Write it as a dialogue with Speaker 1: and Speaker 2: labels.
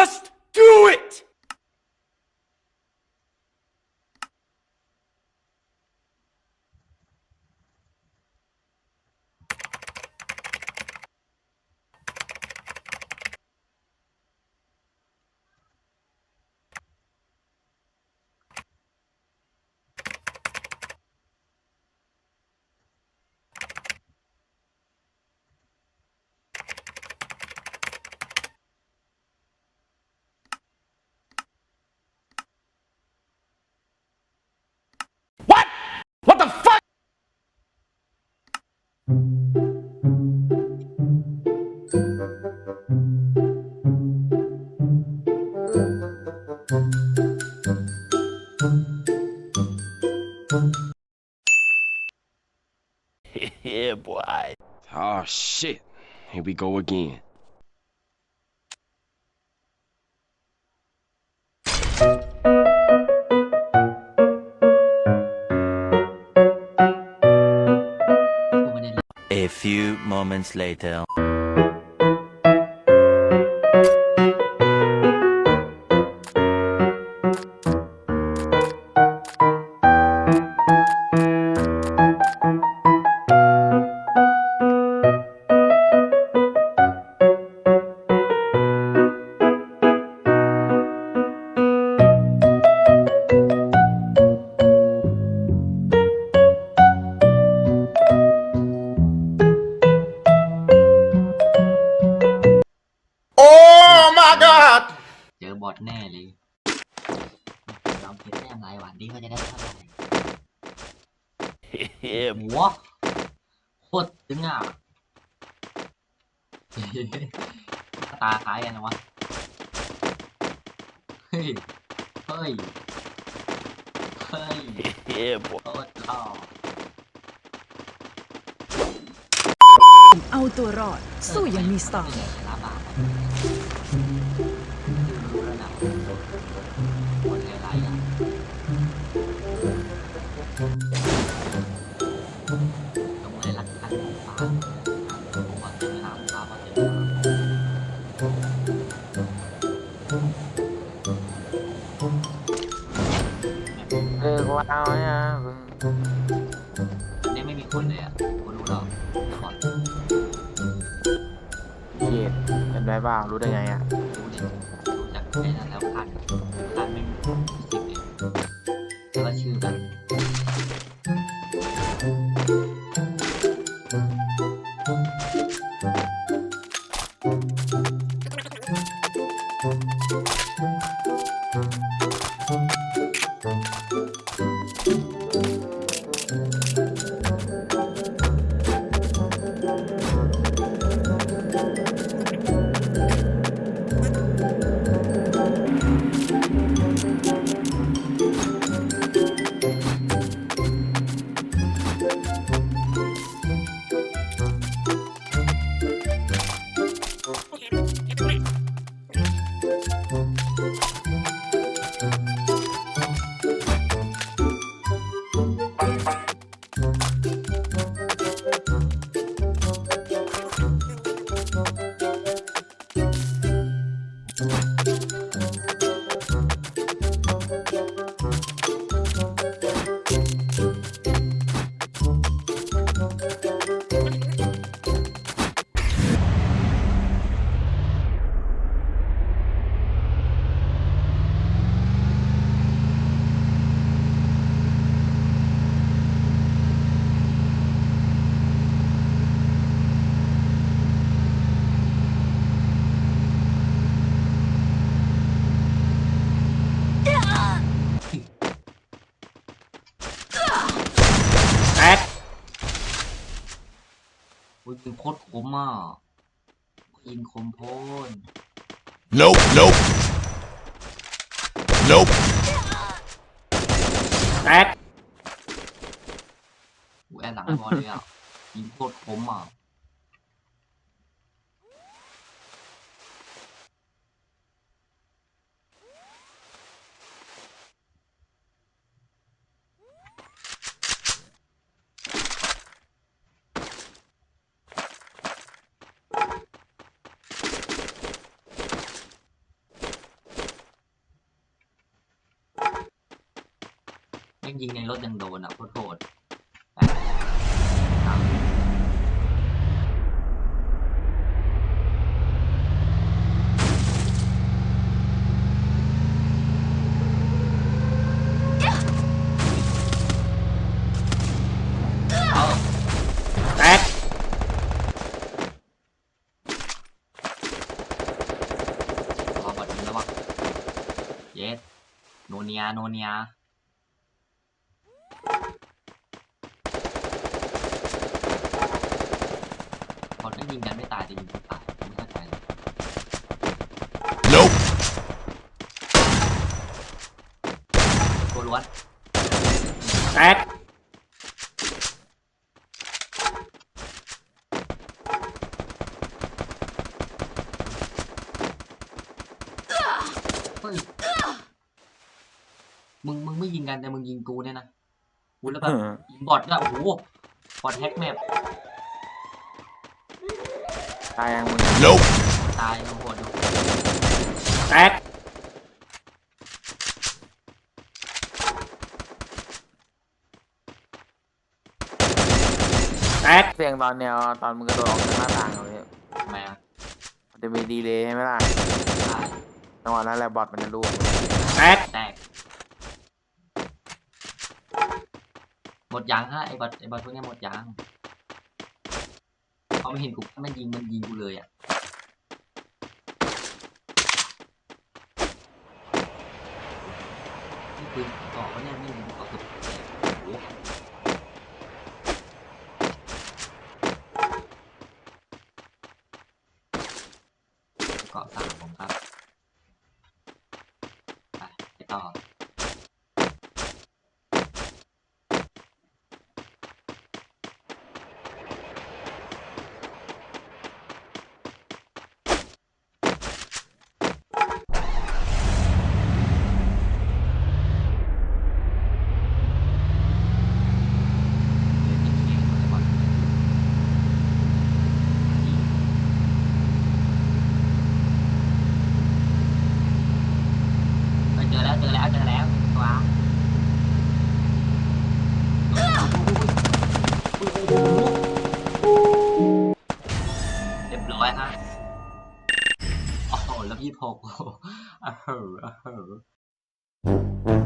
Speaker 1: must yeah, boy.
Speaker 2: Oh shit. Here we go again.
Speaker 3: A few moments later.
Speaker 4: เจอบอทแน่เลยเราเก็บแต้มรายวันนี้ก็จะได้เท่าไหร่
Speaker 3: yeah,
Speaker 4: หัวโคตรตึงอะตาคล้ายกันนะวะ เฮ้ย เฮ้ย เฮ้ย
Speaker 3: yeah, boy.
Speaker 4: โคตรหล่อ
Speaker 5: เอาตัวรอดสู้อยังมีสไต
Speaker 4: ไม่
Speaker 5: ล์
Speaker 4: เออกูเอาเนี่
Speaker 6: ย
Speaker 4: อันนี้ไม่มีคนเลยอะคนรู้หรอกบอท
Speaker 6: เขียดเป็นไรบ้างรู้ได้ไงอะ
Speaker 4: รู้ดิรู้จากไอ้นั้นแล้วคันคันไม่มีสิบเองแล้วก็ชื่อกัน Thank you. Thank you. โคตรคมอะยิงคมโพน
Speaker 1: Nope, nope. Nope.
Speaker 4: กูแอบหลังไอ้บอลเลยอะยิงโคตรคมอะ ม่งยิงในรถยังโดนอะโคตรโหดไปตาม
Speaker 6: แตก
Speaker 4: รอบอดยิงแล้ววะเยสโนเนียโนเนียบอด ไม่ยิงกันไม่ตายจะยิงกันตายไม่เข้าใจเลย
Speaker 1: Nope.
Speaker 4: ตัวล้วน
Speaker 6: แตก
Speaker 4: เฮ้ยมึงมึงไม่ยิงกันแต่มึงยิงกูเนี่ยนะกูแล้วแบบยิงบอทอะโอ้โหบอทแฮกแมป
Speaker 6: ตายยังมึง
Speaker 1: Nope.
Speaker 4: ตายโอ้โหดู
Speaker 6: แตกแตกเสียงตอนเนี้ยตอนมึงกระโดดออกจากหน้าต่างเลย
Speaker 4: ทำไมอะ
Speaker 6: มันจะมีดีเลย์ใช่ไหมล่ะ
Speaker 4: ตาย
Speaker 6: จังหวะนั้นแหละบอทมันจะรู้แตก
Speaker 4: แตกหมดยังฮะไอ้บอทไอ้บอทพวกเนี้ยหมดยังเขาไม่เห็นกูมันยิงมันยิงกูเลยอะนี่ปืนต่อเขาเนี่ยไม่ยิงกูเกือบแตกโอ้เกาะสามผมครับ โอ้โหแ